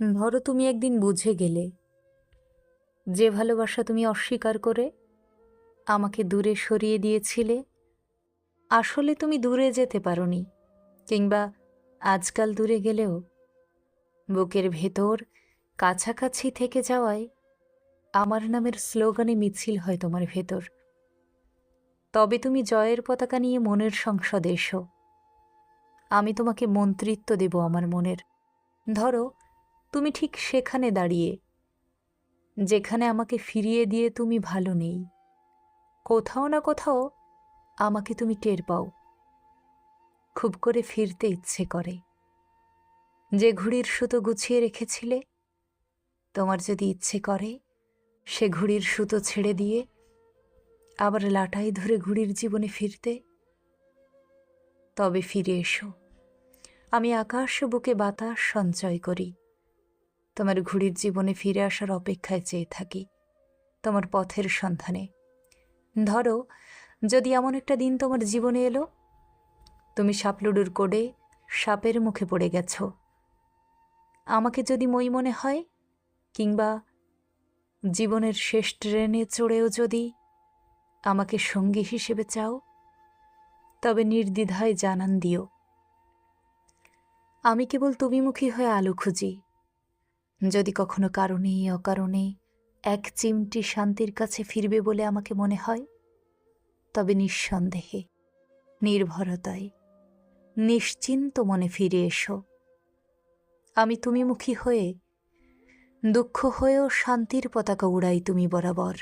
ধরো তুমি একদিন বুঝে গেলে, যে ভালোবাসা তুমি অস্বীকার করে আমাকে দূরে সরিয়ে দিয়েছিলে, আসলে তুমি দূরে যেতে পারোনি, কিংবা আজকাল দূরে গেলেও বুকের ভেতর কাছাকাছি থেকে যাওয়ায় আমার নামের স্লোগানে মিছিল হয় তোমার ভেতর। তবে তুমি জয়ের পতাকা নিয়ে মনের সংসদে এসো। আমি তোমাকে মন্ত্রিত্ব দেব আমার মনের। ধরো তুমি ঠিক সেখানে দাঁড়িয়ে। যেখানে আমাকে ফিরিয়ে দিয়ে তুমি ভালো নেই। কোথাও না কোথাও আমাকে তুমি টের পাও। খুব করে ফিরতে ইচ্ছে করে। যে ঘুড়ির সুতো গুছিয়ে রেখেছিলে, তোমার যদি ইচ্ছে করে, সে ঘুড়ির সুতো ছেড়ে দিয়ে আবার লাটাই ধরে ঘুড়ির জীবনে ফিরতে, তবে ফিরে এসো। আমি আকাশ বুকে বাতাস সঞ্চয় করি। তোমার ঘুড়ির জীবনে ফিরে আসার অপেক্ষায় চেয়ে থাকি, তোমার পথের সন্ধানে। ধরো, যদি এমন একটা দিন তোমার জীবনে এলো, তুমি সাপলুডুর কোডে সাপের মুখে পড়ে গেছ। আমাকে যদি মই মনে হয়, কিংবা জীবনের শেষ ট্রেনে চড়েও যদি আমাকে সঙ্গী হিসেবে চাও, তবে নির্দ্বিধায় জানান দিও। আমি কেবল তুমিমুখী হয়ে আলো খুঁজি। যদি কখনো কারণে, অকারণে এক চিমটি শান্তির কাছে ফিরবে বলে আমাকে মনে হয়? তবে নিঃসন্দেহে, নির্ভরতায়, নিশ্চিন্ত মনে ফিরে এসো। আমি তুমি মুখী হয়ে, দুঃখ হয়েও শান্তির পতাকা উড়াই তুমি বরাবর।